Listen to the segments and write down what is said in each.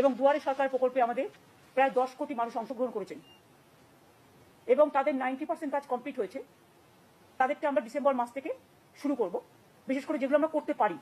এবং দুয়ারে সরকার প্রকল্পে আমাদের প্রায় দশ কোটি মানুষ অংশগ্রহণ করেছেন। এবং তাদের নাইনটি পার্সেন্ট কাজ কমপ্লিট হয়েছে। তাদেরকে আমরা ডিসেম্বর মাস থেকে শুরু করব। বিশেষ করে যেগুলো আমরা করতে পারি,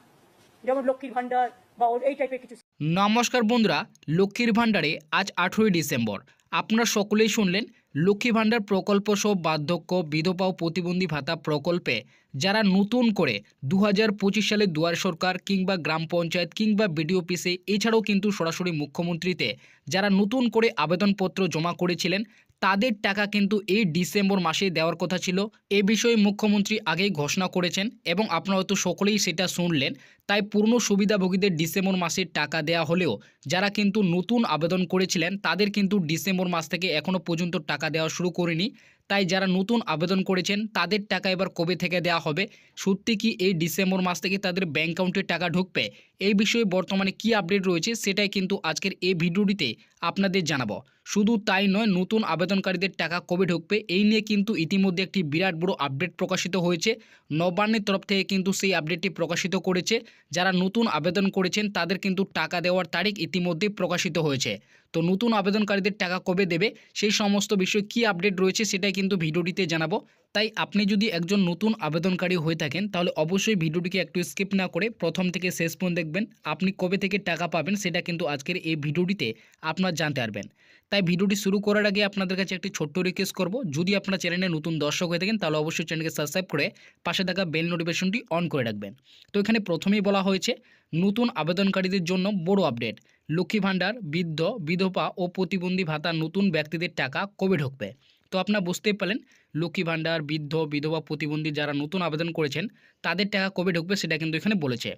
যেমন লক্ষ্মীর ভান্ডার বা এই টাইপের কিছু। নমস্কার বন্ধুরা, লক্ষ্মীর ভান্ডারে আজ আঠেরোই ডিসেম্বর। আপনারা সকলেই শুনলেন লক্ষ্মী ভাণ্ডার প্রকল্প সহ বার্ধক্য, বিধবা ও প্রতিবন্ধী ভাতা প্রকল্পে যারা নতুন করে দু হাজার পঁচিশ সালে দুয়ার সরকার কিংবা গ্রাম পঞ্চায়েত কিংবা বিডিও অফিসে, এছাড়াও কিন্তু সরাসরি মুখ্যমন্ত্রীতে যারা নতুন করে আবেদনপত্র জমা করেছিলেন, তাদের টাকা কিন্তু এই ডিসেম্বর মাসে দেওয়ার কথা ছিল। এ বিষয়ে মুখ্যমন্ত্রী আগেই ঘোষণা করেছেন এবং আপনারা হয়তো সকলেই সেটা শুনলেন তাই পূর্ণ সুবিধাভোগীদের ডিসেম্বর মাসে টাকা দেওয়া হলেও যারা কিন্তু নতুন আবেদন করেছিলেন, তাদের কিন্তু ডিসেম্বর মাস থেকে এখনও পর্যন্ত টাকা দেওয়া শুরু করেনি। তাই যারা নতুন আবেদন করেছেন, তাদের টাকা এবার কবে থেকে দেওয়া হবে? সত্যি কি এই ডিসেম্বর মাস থেকে তাদের ব্যাঙ্ক অ্যাকাউন্টে টাকা ঢুকবে? এই বিষয়ে বর্তমানে কি আপডেট রয়েছে সেটাই কিন্তু আজকের এই ভিডিওটিতে আপনাদের জানাব। শুধু তাই নয়, নতুন আবেদনকারীদের টাকা কবে ঢুকবে এই নিয়ে কিন্তু ইতিমধ্যে একটি বিরাট বড় আপডেট প্রকাশিত হয়েছে। নবান্নের তরফ থেকে কিন্তু সেই আপডেটটি প্রকাশিত করেছে। যারা নতুন আবেদন করেছেন তাদের কিন্তু টাকা দেওয়ার তারিখ ইতিমধ্যে প্রকাশিত হয়েছে। তো নতুন আবেদনকারীদের টাকা কবে দেবে, সেই সমস্ত বিষয়ে কি আপডেট রয়েছে সেটাই কিন্তু ভিডিওটিতে জানাব। তাই আপনি যদি একজন নতুন আবেদনকারী হয়ে থাকেন, তাহলে অবশ্যই ভিডিওটিকে একটু স্কিপ না করে প্রথম থেকে শেষ পর্যন্ত দেখবেন, আপনি কবে থেকে টাকা পাবেন সেটা কিন্তু আজকের এই ভিডিওটিতে আপনার জানতে পারবেন। তাই ভিডিওটি শুরু করার আগে আপনাদের কাছে একটি ছোট্ট রিকোয়েস্ট করব। যদি আপনার চ্যানেলে নতুন দর্শক হয়ে থাকেন, তাহলে অবশ্যই চ্যানেলকে সাবস্ক্রাইব করে পাশে থাকা বেল নোটিফিকেশনটি অন করে রাখবেন। তো এখানে প্রথমেই বলা হয়েছে, নতুন আবেদনকারীদের জন্য বড় আপডেট লক্ষ্মী ভাণ্ডার, বৃদ্ধ, বিধবা ও প্রতিবন্ধী ভাতা নতুন ব্যক্তিদের টাকা কবে ঢুকবে? তো আপনারা বুঝতেই পারলেন, লক্ষ্মী ভাণ্ডার, বৃদ্ধ, বিধবা, প্রতিবন্ধী যারা নতুন আবেদন করেছেন, তাদের টাকা কবে ঢুকবে সেটা কিন্তু এখানে বলেছে।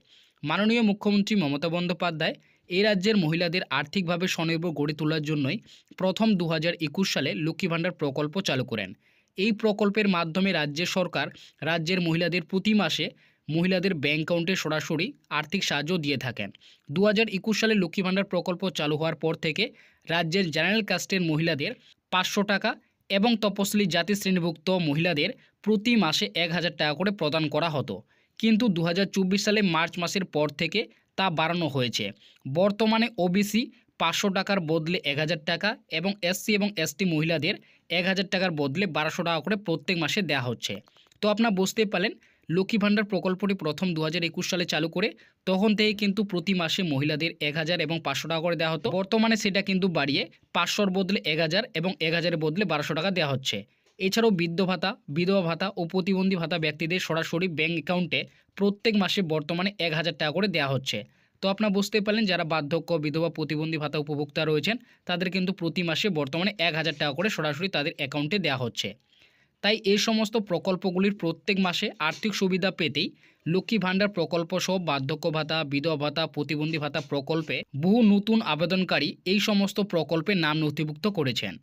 মাননীয় মুখ্যমন্ত্রী মমতা বন্দ্যোপাধ্যায় এই রাজ্যের মহিলাদের আর্থিকভাবে স্বনির্ভর গড়ে তোলার জন্যই প্রথম দু হাজার একুশ সালে লক্ষ্মী ভাণ্ডার প্রকল্প চালু করেন। এই প্রকল্পের মাধ্যমে রাজ্যের সরকার রাজ্যের মহিলাদের প্রতি মাসে মহিলাদের ব্যাংক অ্যাকাউন্টে সরাসরি আর্থিক সাহায্য দিয়ে থাকেন। দু হাজার একুশ সালে লক্ষ্মী ভাণ্ডার প্রকল্প চালু হওয়ার পর থেকে রাজ্যের জেনারেল কাস্টের মহিলাদের পাঁচশো টাকা এবং তপশিলি জাতি শ্রেণীভুক্ত মহিলাদের প্রতি মাসে এক হাজার টাকা করে প্রদান করা হতো। কিন্তু দু হাজার চব্বিশ সালে মার্চ মাসের পর থেকে তা বাড়ানো হয়েছে। বর্তমানে ওবিসি পাঁচশো টাকার বদলে এক হাজার টাকা এবং এসসি এবং এসটি মহিলাদের এক হাজার টাকার বদলে বারোশো টাকা করে প্রত্যেক মাসে দেওয়া হচ্ছে। তো আপনারা বুঝতে পারলেন, লক্ষ্মী ভাণ্ডার প্রকল্পটি প্রথম দু একুশ সালে চালু করে তখন থেকে কিন্তু প্রতি মাসে মহিলাদের এক হাজার এবং পাঁচশো টাকা করে দেওয়া হতো। বর্তমানে সেটা কিন্তু বাড়িয়ে পাঁচশোর বদলে এক হাজার এবং এক হাজারের বদলে বারোশো টাকা দেওয়া হচ্ছে। এছাড়াও বৃদ্ধ ভাতা, বিধবা ভাতা ও প্রতিবন্ধী ভাতা ব্যক্তিদের সরাসরি ব্যাঙ্ক অ্যাকাউন্টে প্রত্যেক মাসে বর্তমানে এক হাজার টাকা করে দেওয়া হচ্ছে। তো আপনারা বুঝতে পারলেন, যারা বার্ধক্য, বিধবা, প্রতিবন্ধী ভাতা উপভোক্তা রয়েছেন, তাদের কিন্তু প্রতি মাসে বর্তমানে এক হাজার টাকা করে সরাসরি তাদের অ্যাকাউন্টে দেওয়া হচ্ছে। তাই এই সমস্ত প্রকল্পগুলির প্রত্যেক মাসে আর্থিক সুবিধা পেতেই লক্ষ্মী ভাণ্ডার প্রকল্প সহ বার্ধক্য ভাতা, বিধবা ভাতা, প্রতিবন্ধী ভাতা প্রকল্পে বহু নতুন আবেদনকারী এই সমস্ত প্রকল্পে নাম নথিভুক্ত করেছেন।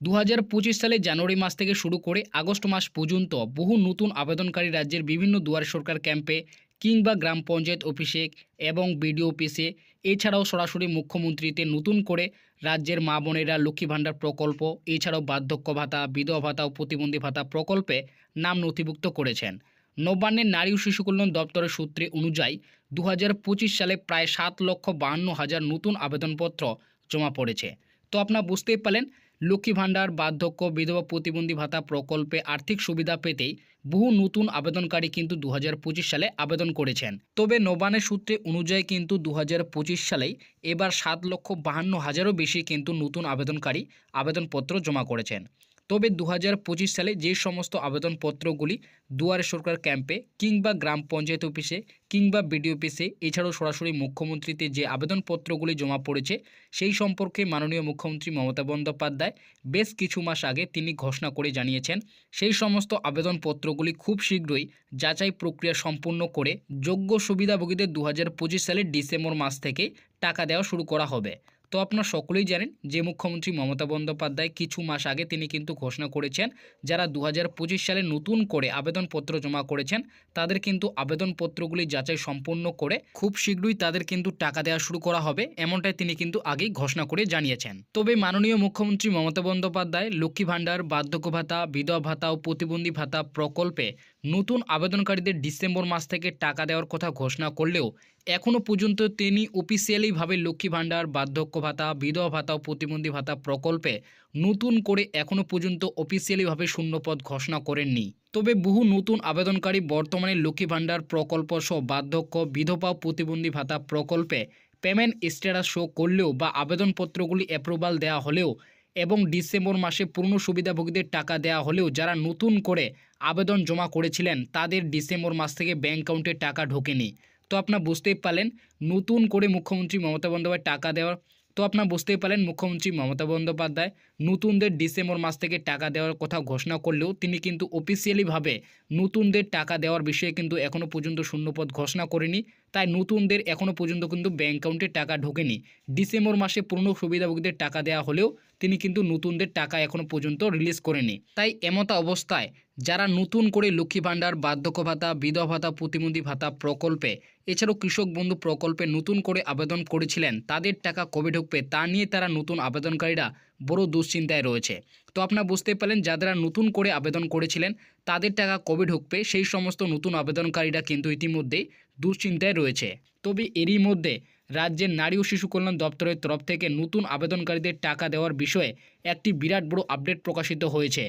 দু হাজার পঁচিশ সালে জানুয়ারি মাস থেকে শুরু করে আগস্ট মাস পর্যন্ত বহু নতুন আবেদনকারী রাজ্যের বিভিন্ন দুয়ারে সরকার ক্যাম্পে কিংবা গ্রাম পঞ্চায়েত অফিসে এবং বিডিও অফিসে, এছাড়াও সরাসরি মুখ্যমন্ত্রীতে নতুন করে রাজ্যের মা বোনেরা লক্ষ্মী ভাণ্ডার প্রকল্প, এছাড়াও বার্ধক্য ভাতা, বিধবা ভাতা ও প্রতিবন্ধী ভাতা প্রকল্পে নাম নথিভুক্ত করেছেন। নবান্নের নারী ও শিশু কল্যাণ দপ্তরের সূত্রে অনুযায়ী দু হাজার পঁচিশ সালে প্রায় সাত লক্ষ বাহান্ন হাজার নতুন আবেদনপত্র জমা পড়েছে। তো আপনারা বুঝতেই পারলেন লক্ষ্মী ভাণ্ডার, বার্ধক্য, বিধবা প্রতিবন্ধী ভাতা প্রকল্পে আর্থিক সুবিধা পেতেই বহু নতুন আবেদনকারী কিন্তু দু হাজার পঁচিশ সালে আবেদন করেছেন। তবে নবানের সূত্রে অনুযায়ী কিন্তু দু হাজার পঁচিশ সালেই এবার সাত লক্ষ বাহান্ন হাজারও বেশি কিন্তু নতুন আবেদনকারী আবেদনপত্র জমা করেছেন। তবে দু হাজার পঁচিশ সালে যে সমস্ত আবেদনপত্রগুলি দুয়ারে সরকার ক্যাম্পে কিংবা গ্রাম পঞ্চায়েত অফিসে কিংবা বিডিও অফিসে, এছাড়াও সরাসরি মুখ্যমন্ত্রীতে যে আবেদনপত্রগুলি জমা পড়েছে, সেই সম্পর্কে মাননীয় মুখ্যমন্ত্রী মমতা বন্দ্যোপাধ্যায় বেশ কিছু মাস আগে তিনি ঘোষণা করে জানিয়েছেন, সেই সমস্ত আবেদনপত্রগুলি খুব শীঘ্রই যাচাই প্রক্রিয়া সম্পূর্ণ করে যোগ্য সুবিধাভোগীদের দু হাজার পঁচিশ সালের ডিসেম্বর মাস থেকে টাকা দেওয়া শুরু করা হবে। তো আপনারা সকলেই জানেন যে মুখ্যমন্ত্রী মমতা বন্দ্যোপাধ্যায় কিছু মাস আগে তিনি কিন্তু ঘোষণা করেছেন, যারা দু হাজার পঁচিশ সালে নতুন করে আবেদনপত্র জমা করেছেন, তাদের কিন্তু আবেদনপত্রগুলি যাচাই সম্পূর্ণ করে খুব শীঘ্রই তাদের কিন্তু টাকা দেওয়া শুরু করা হবে, এমনটাই তিনি কিন্তু আগেই ঘোষণা করে জানিয়েছেন। তবে মাননীয় মুখ্যমন্ত্রী মমতা বন্দ্যোপাধ্যায় লক্ষ্মী ভাণ্ডার, বার্ধক্য ভাতা, বিধবা ভাতা ও প্রতিবন্ধী ভাতা প্রকল্পে নতুন আবেদনকারীদের ডিসেম্বর মাস থেকে টাকা দেওয়ার কথা ঘোষণা করলেও এখনও পর্যন্ত তিনি অফিসিয়ালিভাবে লক্ষ্মী ভাণ্ডার, বার্ধক্য ভাতা, বিধবা ভাতা ও প্রতিবন্ধী ভাতা প্রকল্পে নতুন করে এখনও পর্যন্ত অফিসিয়ালিভাবে শূন্যপদ ঘোষণা করেননি। তবে বহু নতুন আবেদনকারী বর্তমানে লক্ষ্মী ভাণ্ডার প্রকল্প সহ বার্ধক্য, বিধবা প্রতিবন্ধী ভাতা প্রকল্পে পেমেন্ট স্ট্যাটাস শো করলেও বা আবেদনপত্রগুলি অ্যাপ্রুভাল দেওয়া হলেও এবং ডিসেম্বর মাসে পূর্ণ সুবিধাভোগীদের টাকা দেওয়া হলেও যারা নতুন করে আবেদন জমা করেছিলেন, তাদের ডিসেম্বর মাস থেকে ব্যাঙ্ক অ্যাকাউন্টে টাকা ঢোকেনি। তো আপনার বুঝতেই পারলেন, নতুন করে মুখ্যমন্ত্রী মমতা বন্দ্যোপাধ্যায় টাকা দেওয়ার তো আপনার বুঝতেই পারলেন মুখ্যমন্ত্রী মমতা বন্দ্যোপাধ্যায় নতুনদের ডিসেম্বর মাস থেকে টাকা দেওয়ার কথা ঘোষণা করলেও তিনি কিন্তু অফিসিয়ালিভাবে নতুনদের টাকা দেওয়ার বিষয়ে কিন্তু এখনও পর্যন্ত শূন্যপদ ঘোষণা করেনি। তাই নতুনদের এখনও পর্যন্ত কিন্তু ব্যাঙ্ক অ্যাকাউন্টে টাকা ঢোকেনি। ডিসেম্বর মাসে পূর্ণ সুবিধাভোগীদের টাকা দেওয়া হলেও তিনি কিন্তু নতুনদের টাকা এখনও পর্যন্ত রিলিজ করেনি। তাই এমতা অবস্থায় যারা নতুন করে লক্ষ্মী ভাণ্ডার, বার্ধক্য ভাতা, বিধবা ভাতা, প্রতিবন্ধী ভাতা প্রকল্পে, এছাড়াও কৃষক বন্ধু প্রকল্পে নতুন করে আবেদন করেছিলেন, তাদের টাকা কবে ঢুকবে তা নিয়ে তারা নতুন আবেদনকারীরা বড় দুশ্চিন্তায় রয়েছে। তো আপনারা বুঝতে পারলেন, যারা নতুন করে আবেদন করেছিলেন, তাদের টাকা কবে ঢুকবে, সেই সমস্ত নতুন আবেদনকারীরা কিন্তু ইতিমধ্যেই দুশ্চিন্তায় রয়েছে। তবে এরই মধ্যে রাজ্যের নারী ও শিশু কল্যাণ দপ্তরের তরফ থেকে নতুন আবেদনকারীদের টাকা দেওয়ার বিষয়ে একটি বিরাট বড় আপডেট প্রকাশিত হয়েছে।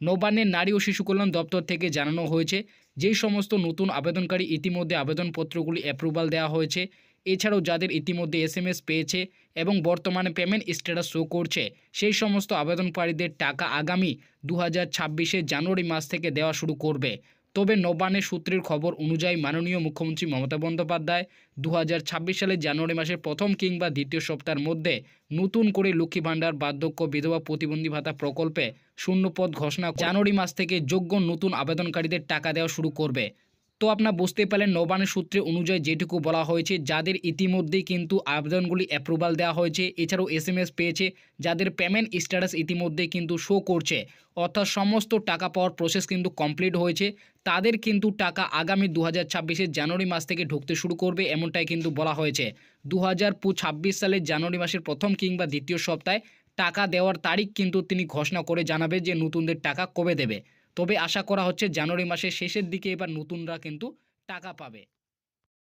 নবান্নের নারী ও শিশু কল্যাণ দপ্তর থেকে জানানো হয়েছে, যেই সমস্ত নতুন আবেদনকারী ইতিমধ্যে আবেদনপত্রগুলি অ্যাপ্রুভাল দেওয়া হয়েছে এছাড়াও যাদের ইতিমধ্যে এসএমএস পেয়েছে এবং বর্তমানে পেমেন্ট স্ট্যাটাস শো করছে, সেই সমস্ত আবেদনকারীদের টাকা আগামী দু হাজার জানুয়ারি মাস থেকে দেওয়া শুরু করবে। তবে নবান্নের সূত্রের খবর অনুযায়ী মাননীয় মুখ্যমন্ত্রী মমতা বন্দ্যোপাধ্যায় দু সালের জানুয়ারি মাসের প্রথম কিংবা দ্বিতীয় সপ্তাহের মধ্যে নতুন করে লক্ষ্মী ভাণ্ডার, বার্ধক্য, বিধবা প্রতিবন্ধী ভাতা প্রকল্পে শূন্যপদ ঘোষণা জানুয়ারি মাস থেকে যোগ্য নতুন আবেদনকারীদের টাকা দেওয়া শুরু করবে। তো আপনার বুঝতে পারলেন নবানের সূত্রে অনুযায়ী যেটুকু বলা হয়েছে, যাদের ইতিমধ্যেই কিন্তু আবেদনগুলি অ্যাপ্রুভাল দেওয়া হয়েছে, এছাড়াও এস এম এস পেয়েছে, যাদের পেমেন্ট স্ট্যাটাস ইতিমধ্যেই কিন্তু শো করছে, অর্থাৎ সমস্ত টাকা পাওয়ার প্রসেস কিন্তু কমপ্লিট হয়েছে, তাদের কিন্তু টাকা আগামী দু হাজার জানুয়ারি মাস থেকে ঢুকতে শুরু করবে এমনটাই কিন্তু বলা হয়েছে। দু হাজার ছাব্বিশ সালের জানুয়ারি মাসের প্রথম কিংবা দ্বিতীয় সপ্তাহে টাকা দেওয়ার তারিখ কিন্তু তিনি ঘোষণা করে জানাবে যে নতুনদের টাকা কবে দেবে। তবে আশা করা হচ্ছে জানুয়ারি মাসের শেষের দিকে এবার নতুনরা কিন্তু টাকা পাবে।